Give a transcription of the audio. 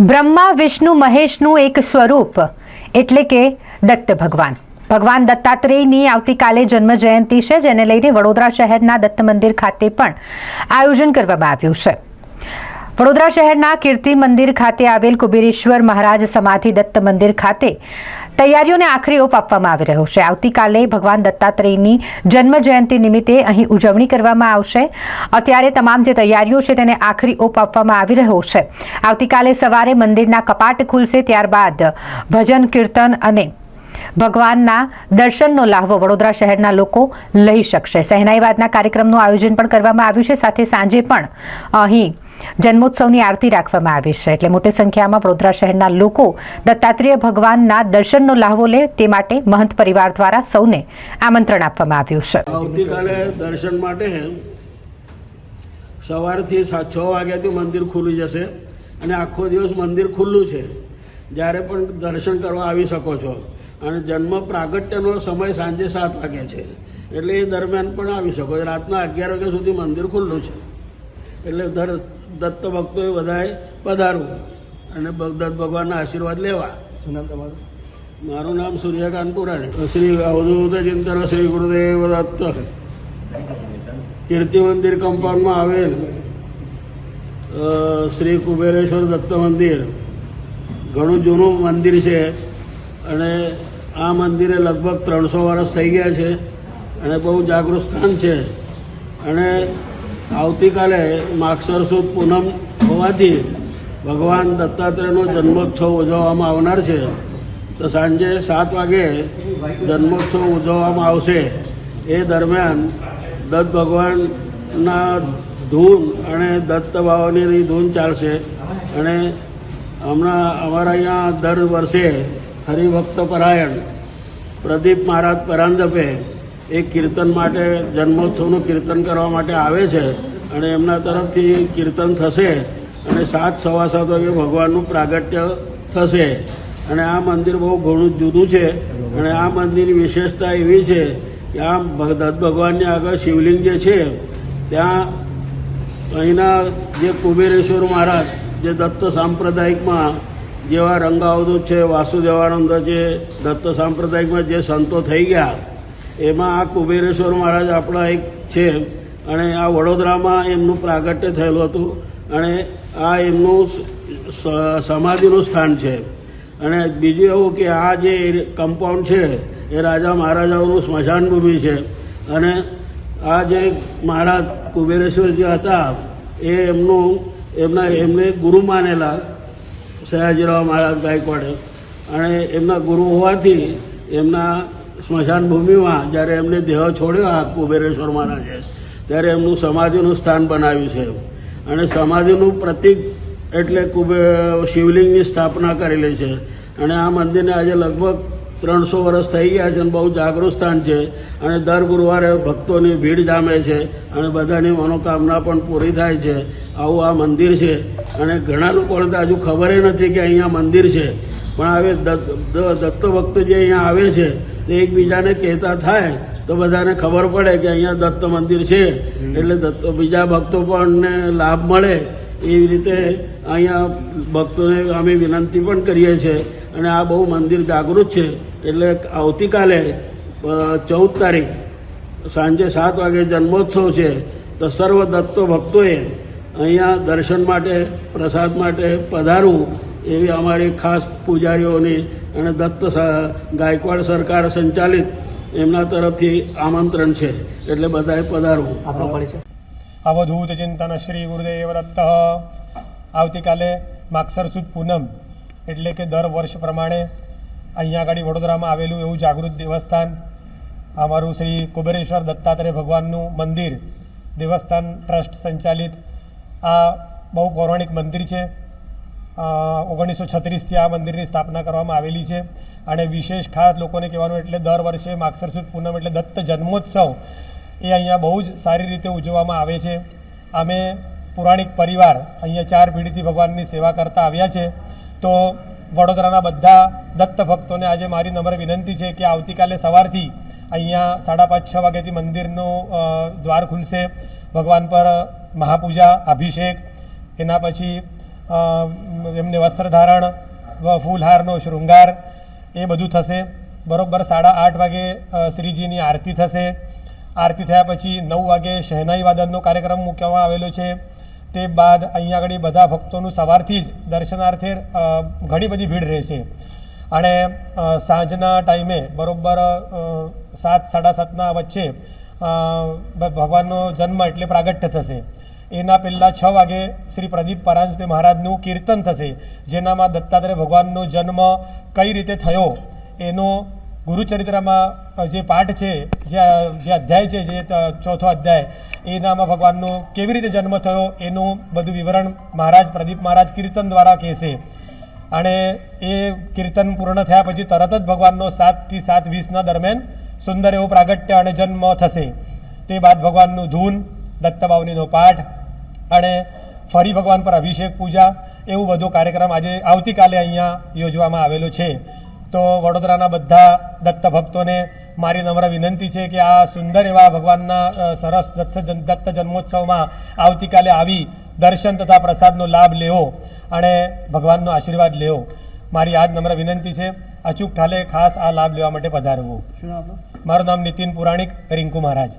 બ્રહ્મા, વિષ્ણુ, મહેશનું એક સ્વરૂપ, એટલે કે દત્ત ભગવાન. ભગવાન દત્તાત્રેયની આવતીકાલે જન્મ જયંતિ છે, જેને લઈને વડોદરા શહેરના દત્ત મંદિર ખાતે પણ આયોજન કરવામાં આવ્યું છે. વડોદરા શહેરના કીર્તિ મંદિર ખાતે આવેલ કુબેરેશ્વર મહારાજ સમાધિ દત્ત મંદિર ખાતે તૈયારીઓને આખરી ઓપ આપવામાં આવી રહ્યો છે. આવતીકાલે ભગવાન દત્તાત્રેયની જન્મ જયંતિ નિમિત્તે અહીં ઉજવણી કરવામાં આવશે. અત્યારે તમામ જે તૈયારીઓ છે તેને આખરી ઓપ આપવામાં આવી રહ્યો છે. આવતીકાલે સવારે મંદિરના કપાટ ખુલશે, ત્યારબાદ ભજન, કીર્તન અને ભગવાનના દર્શનનો લાહવો વડોદરા શહેરના લોકો લઈ શકશે. સહેનાઈવાદના કાર્યક્રમનું આયોજન પણ કરવામાં આવ્યું છે. સાથે સાંજે પણ અહીં જન્મોત્સવની આરતી રાખવામાં આવી છે. એટલે મોટી સંખ્યામાં વડોદરા શહેરના લોકો દત્તાત્રેય ભગવાનના દર્શનનો લાહવો લે તે માટે મહંત પરિવાર દ્વારા સૌને આમંત્રણ આપવામાં આવ્યું છે. આવતીકાલે દર્શન માટે સવારથી છ વાગ્યાથી મંદિર ખુલી જશે અને આખો દિવસ મંદિર ખુલ્લું છે. જ્યારે પણ દર્શન કરવા આવી શકો છો. અને જન્મ પ્રાગટ્યનો સમય સાંજે સાત વાગે છે. એટલે એ દરમિયાન પણ આવી શકો રાતના અગિયાર વાગ્યા સુધી મંદિર ખુલ્લું છે. એટલે દર દત્ત ભક્તોએ બધાએ પધારવું. અને દત્ત ભગવાનના આશીર્વાદ લેવા. શું નામ તમારું? મારું નામ સૂર્યકાંત પુરાણી શ્રી અવધૂત ચિંતન શ્રી ગુરુદેવ દત્ત. કીર્તિ મંદિર કમ્પાઉન્ડમાં આવેલ શ્રી કુબેરેશ્વર દત્ત મંદિર. ઘણું જૂનું મંદિર છે અને આ મંદિરે લગભગ ત્રણસો વર્ષ થઈ ગયા છે અને બહુ જાગૃત સ્થાન છે. અને આવતીકાલે માગસર સુદ પૂનમ હોવાથી ભગવાન દત્તાત્રેયનો જન્મોત્સવ ઉજવવામાં આવનાર છે. તો સાંજે સાત વાગે જન્મોત્સવ ઉજવવામાં આવશે. એ દરમિયાન દત્ત ભગવાનના ધૂન અને દત્ત બાવાની ધૂન ચાલશે. અને હમણાં અમારા અહીંયા દર વર્ષે હરિભક્ત પરાયણ પ્રદીપ મહારાજ પરાંજપે એ કીર્તન માટે, જન્મોત્સવનું કીર્તન કરવા માટે આવે છે અને એમના તરફથી કીર્તન થશે અને સાત સવા સાત વાગે ભગવાનનું પ્રાગટ્ય થશે. અને આ મંદિર બહુ ઘણું જૂનું છે અને આ મંદિરની વિશેષતા એવી છે કે આ દત્ત ભગવાનની આગળ શિવલિંગ જે છે, ત્યાં અહીંના જે કુબેરેશ્વર મહારાજ, જે દત્ત સાંપ્રદાયિકમાં જેવા રંગાવધૂત છે, વાસુદેવાનંદ છે દત્ત સાંપ્રદાયિકમાં જે સંતો થઈ ગયા એમાં આ કુબેરેશ્વર મહારાજ આપણા એક છે અને આ વડોદરામાં એમનું પ્રાગટ્ય થયેલું હતું અને આ એમનું સમાધિનું સ્થાન છે. અને બીજું એવું કે આ જે કમ્પાઉન્ડ છે એ રાજા મહારાજાઓનું સ્મશાન ભૂમિ છે. અને આ જે મહારાજ કુબેરેશ્વર જે હતા એ એમનું, એમના, એમને ગુરુ માનેલા સયાજીરાવ મહારાજ ગાયકવાડે. અને એમના ગુરુ હોવાથી એમના સ્મશાન ભૂમિમાં જ્યારે એમને દેહ છોડ્યો આ કુબેરેશ્વર મહારાજે, ત્યારે એમનું સમાધિનું સ્થાન બનાવ્યું છે. અને સમાધિનું પ્રતિક એટલે કુબે, શિવલિંગની સ્થાપના કરેલી છે. અને આ મંદિરને આજે લગભગ ત્રણસો વર્ષ થઈ ગયા છે અને બહુ જાગૃત સ્થાન છે. અને દર ગુરુવારે ભક્તોની ભીડ જામે છે અને બધાની મનોકામના પણ પૂરી થાય છે. આવું આ મંદિર છે. અને ઘણા લોકોને તો હજુ ખબર નથી કે અહીંયા મંદિર છે. પણ હવે દત્ત ભક્ત જે અહીંયા આવે છે તે એકબીજાને કહેતા થાય તો બધાને ખબર પડે કે અહીંયા દત્ત મંદિર છે. એટલે દત્ત બીજા ભક્તો પણ લાભ મળે એવી રીતે અહીંયા ભક્તોને અમે વિનંતી પણ કરીએ છીએ. અને આ બહુ મંદિર જાગૃત છે. એટલે આવતીકાલે ચૌદ તારીખ સાંજે સાત વાગે જન્મોત્સવ છે. તો સર્વ દત્તો ભક્તોએ અહીંયા દર્શન માટે પ્રસાદ માટે પધારવું. એવી અમારી ખાસ પૂજારીઓની અને દત્ત ગાયકવાડ સરકાર સંચાલિત એમના તરફથી આમંત્રણ છે. એટલે બધાએ પધારવું. અવધૂત ચિંતન શ્રી ગુરુદેવ દત્ત આવતીકાલે માગસર સુદ પૂનમ એટલે કે દર વર્ષ પ્રમાણે અહીંયા આગળ વડોદરામાં આવેલું એવું જાગૃત દેવસ્થાન અમારું શ્રી કુબેરેશ્વર દત્તાત્રેય ભગવાનનું મંદિર દેવસ્થાન ટ્રસ્ટ સંચાલિત. આ બહુ પૌરાણિક મંદિર છે. ઓગણીસો છત્રીસથી આ મંદિરની સ્થાપના કરવામાં આવેલી છે. અને વિશેષ ખાસ લોકોને કહેવાનું એટલે દર વર્ષે માગસર પૂનમ એટલે દત્ત જન્મોત્સવ એ અહીંયા બહુ જ સારી રીતે ઉજવવામાં આવે છે. અમે પુરાણિક પરિવાર અહીંયા ચાર પેઢીથી ભગવાનની સેવા કરતા આવ્યા છે. તો વડોદરાના બધા દત્ત ભક્તોને આજે મારી નમ્ર વિનંતી છે કે આવતીકાલે સવારથી અહીંયા સાડા પાંચ છ વાગ્યાથી મંદિરનું દ્વાર ખુલશે. ભગવાન પર મહાપૂજા, અભિષેક, એના પછી એમને વસ્ત્રધારણ ફૂલહારનો શૃંગાર, એ બધું થશે. બરોબર, સાડા આઠ વાગે શ્રીજીની આરતી થશે. આરતી થયા પછી નવ વાગે શહેનાઈ વાદનનો કાર્યક્રમ મૂકવામાં આવેલો છે. તે બાદ અહીંયા આગળ બધા ભક્તોનું સવારથી જ દર્શનાર્થે ઘણી બધી ભીડ રહેશે. અને સાંજના ટાઈમે, બરોબર સાત, સાડા સાતના વચ્ચે ભગવાનનો જન્મ એટલે પ્રાગટ્ય થશે. એના પહેલાં છ વાગે શ્રી પ્રદીપ પરાંજપે મહારાજનું કીર્તન થશે. જેનામાં દત્તાત્રેય ભગવાનનો જન્મ કઈ રીતે થયો, એનો ગુરુચરિત્રમાં જે પાઠ છે, જે જે અધ્યાય છે, જે ચોથો અધ્યાય, એનામાં ભગવાનનો કેવી રીતે જન્મ થયો, એનું બધું વિવરણ મહારાજ, પ્રદીપ મહારાજ કીર્તન દ્વારા કહેશે. અને એ કીર્તન પૂર્ણ થયા પછી તરત જ ભગવાનનો સાતથી સાત વીસના દરમિયાન સુંદર એવો પ્રાગટ્ય અને જન્મ થશે. તે બાદ ભગવાનનું ધૂન દત્તબાવનીનો પાઠ અને ફરી ભગવાન પર અભિષેક પૂજા એવું બધો કાર્યક્રમ આજે આવતીકાલે અહીંયા યોજવામાં આવેલો છે. તો વડોદરાના બધા દત્ત ભક્તોને મારી નમ્ર વિનંતી છે કે આ સુંદર એવા ભગવાનના સરસ દત્ત દત્ત જન્મોત્સવમાં આવતીકાલે આવી દર્શન તથા પ્રસાદનો લાભ લેવો અને ભગવાનનો આશીર્વાદ લેવો. મારી આજ નમ્ર વિનંતી છે. અચૂક ઠાલે ખાસ આ લાભ લેવા માટે પધારવું. મારું નામ નીતિન પુરાણિક રિંકુ મહારાજ.